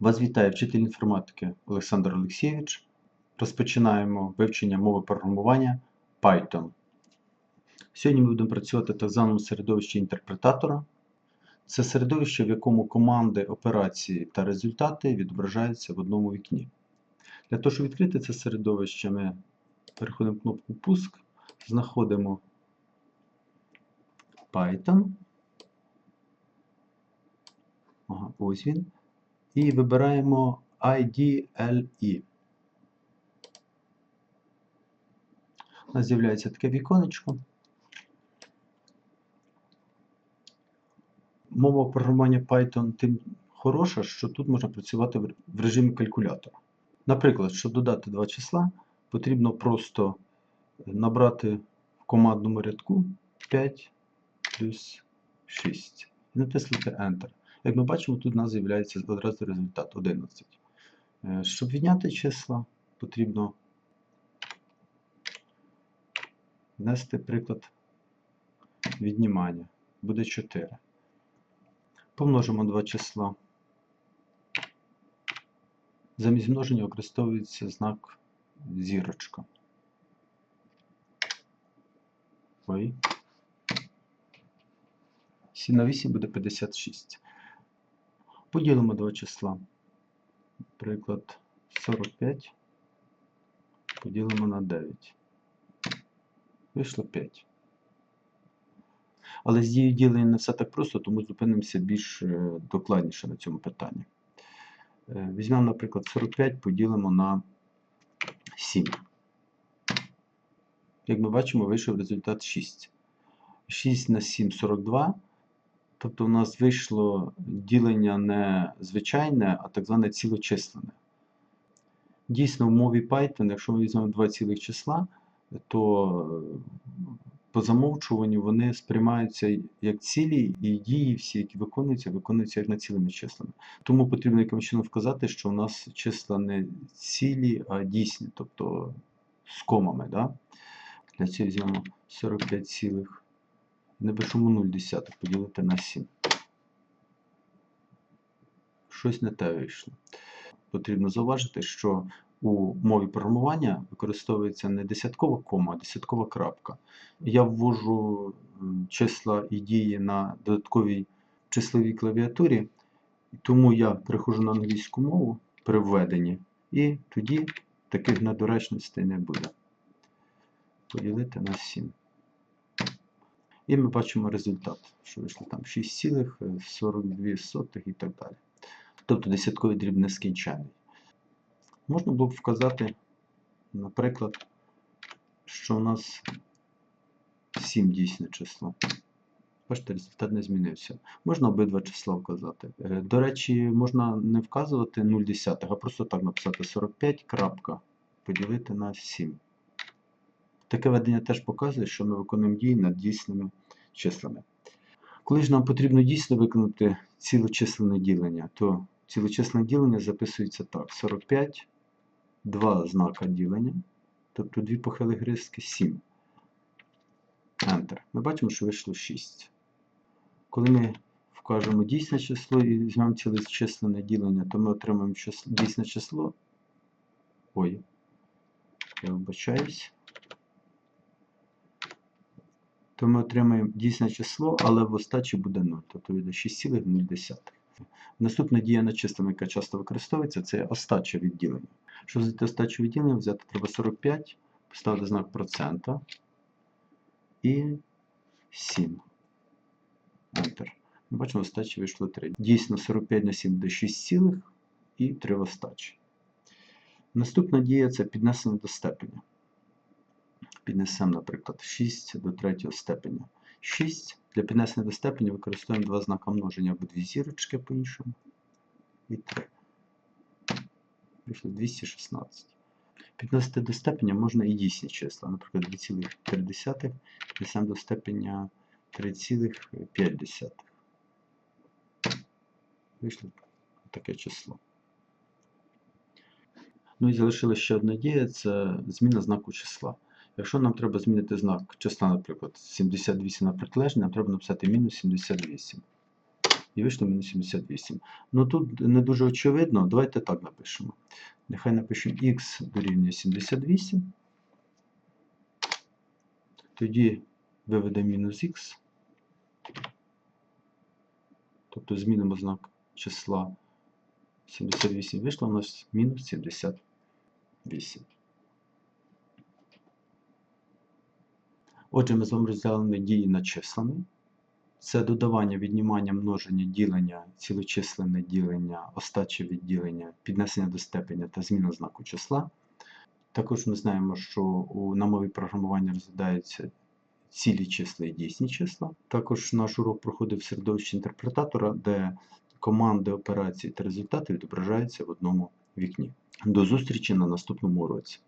Вас вітає вчитель інформатики Олександр Олексійович. Розпочинаємо вивчення мови програмування Python. Сьогодні ми будемо працювати в так званому середовищі інтерпретатора. Це середовище, в якому команди, операції та результати відображаються в одному вікні. Для того, щоб відкрити це середовище, ми переходимо в кнопку Пуск, знаходимо Python. Ага, ось він. І вибираємо IDLE. У нас з'являється таке віконечко. Мова програмування Python тим хороша, що тут можна працювати в режимі калькулятора. Наприклад, щоб додати два числа, потрібно просто набрати в командному рядку 5 плюс 6 і натиснути Enter. Як ми бачимо, тут у нас з'являється одразу результат 11. Е, Щоб відняти числа, потрібно внести приклад віднімання. Буде 4. Помножимо два числа. Замість множення використовується знак зірочка. Ой. 7 на 8 буде 56. Поділимо два числа. Наприклад, 45 поділимо на 9. Вийшло 5. Але з дією ділення не все так просто, тому зупинимося більш е, докладніше на цьому питанні. Е, Візьмемо, наприклад, 45 поділимо на 7. Як ми бачимо, вийшов результат 6. 6 на 7 42. Тобто у нас вийшло ділення не звичайне, а так зване цілочисленне. Дійсно, в мові Python, якщо ми візьмемо два цілих числа, то е, по замовчуванню вони сприймаються як цілі, і дії всі, які виконуються, виконуються як націлими числами. Тому потрібно якимось чином вказати, що у нас числа не цілі, а дійсні, тобто з комами. Да? Для цього візьмемо 45 цілих. Напишемо 0 десятих поділити на 7. Щось не те вийшло. Потрібно зауважити, що у мові програмування використовується не десяткова кома, а десяткова крапка. Я ввожу числа і дії на додатковій числовій клавіатурі, тому я переходжу на англійську мову при введенні, і тоді таких недоречностей не буде. Поділити на 7. І ми бачимо результат, що вийшло там 6,42 і так далі. Тобто десятковий дріб нескінченний. Можна було б вказати, наприклад, що у нас 7 дійсне число. Бачите, результат не змінився. Можна обидва числа вказати. Е, До речі, можна не вказувати 0 десятих, а просто так написати 45 крапка, поділити на 7. Таке ведення теж показує, що ми виконуємо дії над дійсними числами. Коли ж нам потрібно дійсно виконати цілочисленне ділення, то цілочисленне ділення записується так: 45, два знака ділення, тобто дві похилих риски 7. Enter. Ми бачимо, що вийшло 6. Коли ми вкажемо дійсне число і візьмемо цілочисленне ділення, то ми отримаємо число, дійсне число. Ой, я вибачаюсь то ми отримаємо дійсне число, але в остачі буде 0, тобто буде 6,0. Наступна дія над числами, яка часто використовується, це остача відділення. Щоб взяти остачу відділення, взяти треба 45, поставити знак процента і 7. Enter. Ми бачимо, остачі вийшло 3. Дійсно, 45 на 7 буде 6 цілих і 3 остачі. Наступна дія це піднесення до степеня піднесемо, наприклад, 6 до третього степеня. 6 для піднесення до степеня використовуємо два знака множення або дві зірочки по-іншому. І 3. Вийшло 216. Підносити до степеня можна і дійсні числа. Наприклад, 2,3 піднесемо до степеня 3,5. Вийшло таке число. Ну і залишилася ще одна дія це зміна знаку числа. Якщо нам треба змінити знак числа, наприклад, 78 на протилежний, нам треба написати мінус 78. і вийшло мінус 78. Ну тут не дуже очевидно. Давайте так напишемо. Нехай напишемо х дорівнює 78. Тоді виведемо мінус х. Тобто змінимо знак числа 78 вийшло у нас мінус 78. Отже, ми з вами розглянули дії над числами. Це додавання, віднімання, множення, ділення, цілочисленне ділення, остаче відділення, піднесення до степеня та зміна знаку числа. Також ми знаємо, що у на мові програмування розглядаються цілі числа і дійсні числа. Також наш урок проходив в середовищі інтерпретатора, де команди, операції та результати відображаються в одному вікні. До зустрічі на наступному уроці.